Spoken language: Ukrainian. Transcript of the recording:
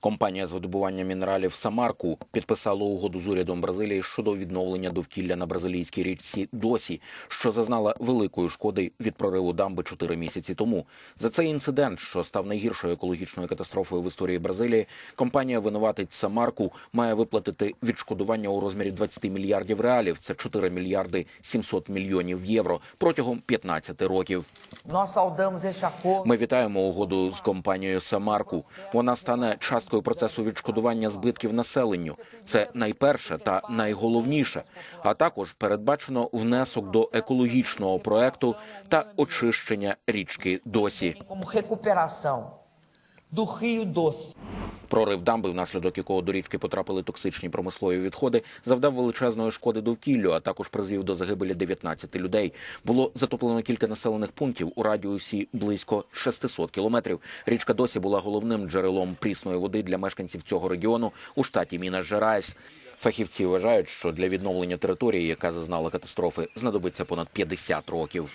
Компанія з видобування мінералів Самарку підписала угоду з урядом Бразилії щодо відновлення довкілля на бразилійській річці Досі, що зазнала великої шкоди від прориву дамби чотири місяці тому. За цей інцидент, що став найгіршою екологічною катастрофою в історії Бразилії, компанія винуватить Самарку має виплатити відшкодування у розмірі 20 мільярдів реалів. Це 4 мільярди 700 мільйонів євро протягом 15 років. Ми вітаємо угоду з компанією Самарку. Вона стане часткою процесу відшкодування збитків населенню. Це найперше та найголовніше. А також передбачено внесок до екологічного проекту та очищення річки Досі. Прорив дамби, внаслідок якого до річки потрапили токсичні промислові відходи, завдав величезної шкоди довкіллю, а також призвів до загибелі 19 людей. Було затоплено кілька населених пунктів у радіусі близько 600 кілометрів. Річка досі була головним джерелом прісної води для мешканців цього регіону у штаті Мінас Жерайс. Фахівці вважають, що для відновлення території, яка зазнала катастрофи, знадобиться понад 50 років.